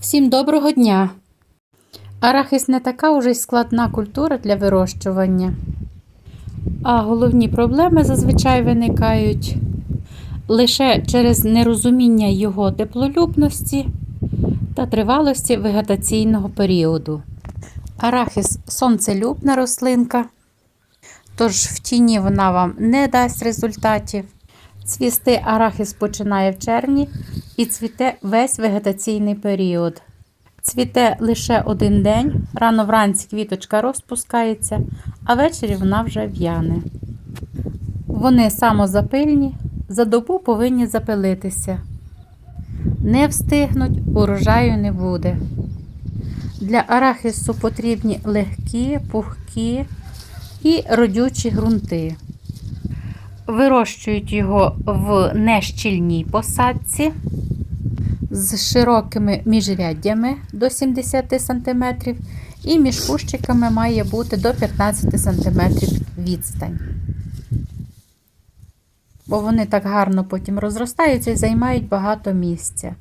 Всім доброго дня! Арахіс не така уже й складна культура для вирощування. А головні проблеми зазвичай виникають лише через нерозуміння його теплолюбності та тривалості вегетаційного періоду. Арахіс сонцелюбна рослинка, тож в тіні вона вам не дасть результатів. Цвісти арахіс починає в червні і цвіте весь вегетаційний період. Цвіте лише один день, рано вранці квіточка розпускається, а ввечері вона вже в'яне. Вони самозапильні, за добу повинні запилитися. Не встигнуть, урожаю не буде. Для арахісу потрібні легкі, пухкі і родючі ґрунти. Вирощують його в нещільній посадці з широкими міжряддями до 70 см, і між кущиками має бути до 15 см відстань. Бо вони так гарно потім розростаються і займають багато місця.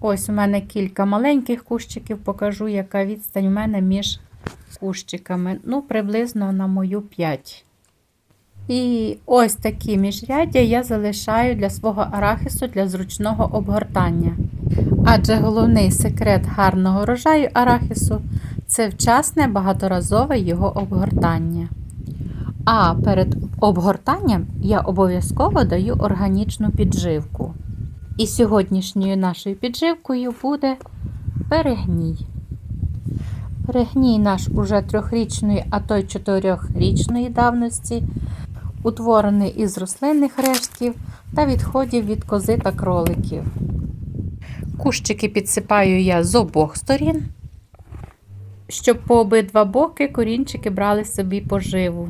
Ось у мене кілька маленьких кущиків, покажу, яка відстань у мене між кущиками. Ну, приблизно на мою 5. І ось такі міжряддя я залишаю для свого арахісу для зручного обгортання. Адже головний секрет гарного рожаю арахісу це вчасне багаторазове його обгортання. А перед обгортанням я обов'язково даю органічну підживку. І сьогоднішньою нашою підживкою буде перегній. Перегній наш уже трьохрічної, а то й чотирьохрічної давності утворений із рослинних рештків та відходів від кози та кроликів. Кущики підсипаю я з обох сторін, щоб по обидва боки корінчики брали собі поживу.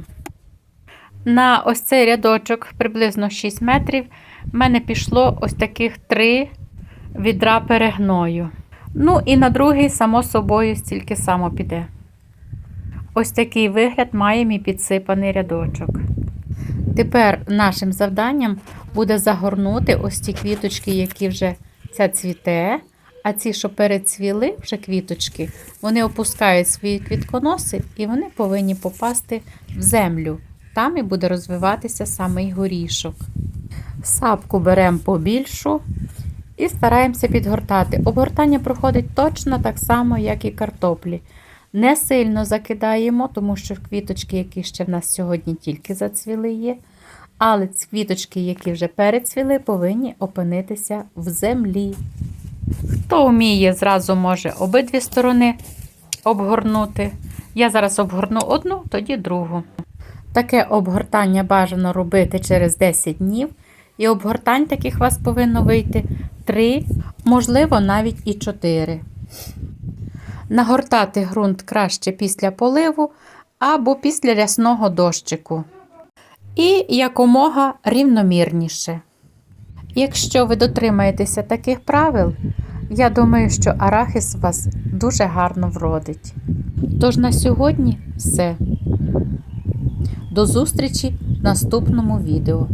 На ось цей рядочок приблизно 6 метрів в мене пішло ось таких три відра перегною. Ну і на другий, само собою, стільки само піде. Ось такий вигляд має мій підсипаний рядочок. Тепер нашим завданням буде загорнути ось ті квіточки, які вже ця цвіте. А ці, що перецвіли вже квіточки, вони опускають свої квітконоси і вони повинні попасти в землю. Там і буде розвиватися самий горішок. Сапку беремо побільшу і стараємося підгортати. Обгортання проходить точно так само, як і картоплі. Не сильно закидаємо, тому що квіточки, які ще в нас сьогодні тільки зацвіли є. Але квіточки, які вже перецвіли, повинні опинитися в землі. Хто вміє, зразу може обидві сторони обгорнути. Я зараз обгорну одну, тоді другу. Таке обгортання бажано робити через 10 днів. І обгортань таких у вас повинно вийти 3, можливо, навіть і 4. Нагортати ґрунт краще після поливу або після рясного дощику. І якомога рівномірніше. Якщо ви дотримаєтеся таких правил, я думаю, що арахіс вас дуже гарно вродить. Тож на сьогодні все. До зустрічі в наступному відео.